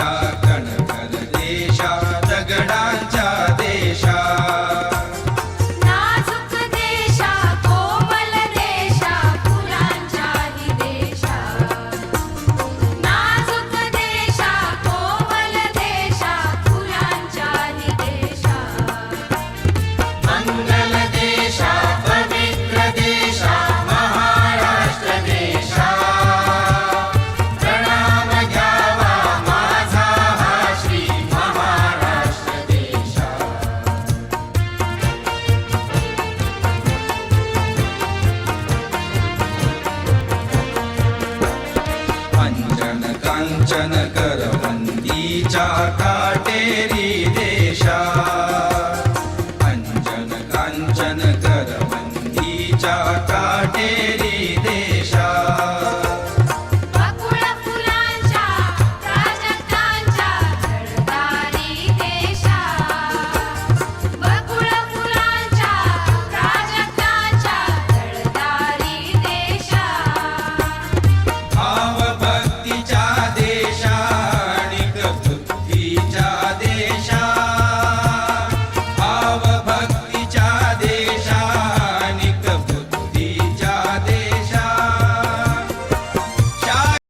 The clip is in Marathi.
time. कांचन करवंदीच्या काटेरी देशा. अंजन कांचन करवंदीच्या काटेरी देशा.